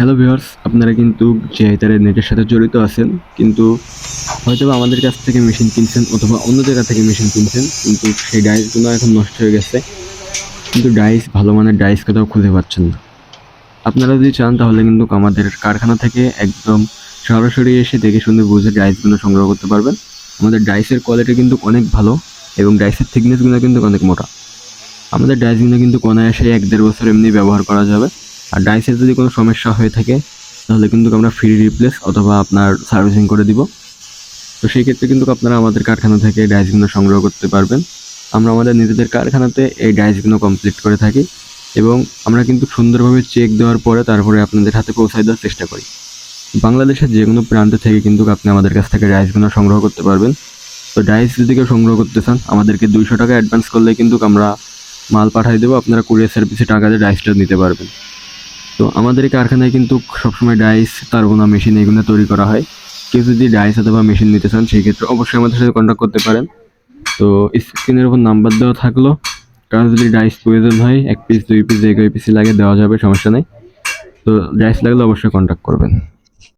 Hello viewers আপনারা কিন্তু যে তারের নেটের সাথে জড়িত আছেন, কিন্তু হয়তোবা আমাদের কাছ থেকে মেশিন কিনছেন অথবা অন্য জায়গা থেকে মেশিন কিনছেন, কিন্তু সেই ডাইসগুলো এখন নষ্ট হয়ে গেছে। কিন্তু ডাইস ভালো মানের ডাইস কোথাও খুঁজে পাচ্ছেন না। আপনারা যদি চান তাহলে কিন্তু আমাদের কারখানা থেকে একদম সরাসরি এসে দেখে শুনে বুঝে ডাইসগুলো সংগ্রহ করতে পারবেন। আমাদের ডাইসের কোয়ালিটি কিন্তু অনেক ভালো এবং ডাইসের থিকনেসগুলো কিন্তু অনেক মোটা। আমাদের ডাইসগুলো কিন্তু অনায়াসে এক দেড় বছর এমনি ব্যবহার করা যাবে। আর ডাইসের যদি কোনো সমস্যা হয়ে থাকে, তাহলে কিন্তু আমরা ফ্রি রিপ্লেস অথবা আপনার সার্ভিসিং করে দিব। তো সেই ক্ষেত্রে কিন্তু আপনারা আমাদের কারখানা থেকে ডাইসগুলো সংগ্রহ করতে পারবেন। আমরা আমাদের নিজেদের কারখানাতে এই ডাইসগুলো কমপ্লিট করে থাকি এবং আমরা কিন্তু সুন্দরভাবে চেক দেওয়ার পরে তারপরে আপনাদের হাতে পৌঁছায় দেওয়ার চেষ্টা করি। বাংলাদেশের যে কোনো প্রান্ত থেকে কিন্তু আপনি আমাদের কাছ থেকে ডাইসগুলো সংগ্রহ করতে পারবেন। তো ডাইস যদি কেউ সংগ্রহ করতে চান, আমাদেরকে দুইশো টাকা অ্যাডভান্স করলে কিন্তু আমরা মাল পাঠিয়ে দেবো, আপনারা কুরিয়ার সার্ভিসে টাকা দিয়ে ডাইসটা নিতে পারবেন। তো আমাদের কারখানায় কিন্তু সবসময় ডাইস তারবোনা মেশিন এগুলো তৈরি করা হয়। কেউ যদি ডাইস অথবা মেশিন নিতে চান সেই ক্ষেত্রে অবশ্যই আমাদের সাথে কন্ট্যাক্ট করতে পারেন। তো স্ক্রিনের উপর নাম্বার দেওয়া থাকল। কারণ যদি ডাইস প্রয়োজন হয়, এক পিস দুই পিস যে কয় পিস লাগে, দেওয়া যাবে, সমস্যা নেই। তো ডাইস লাগলে অবশ্যই কন্ট্যাক্ট করবেন।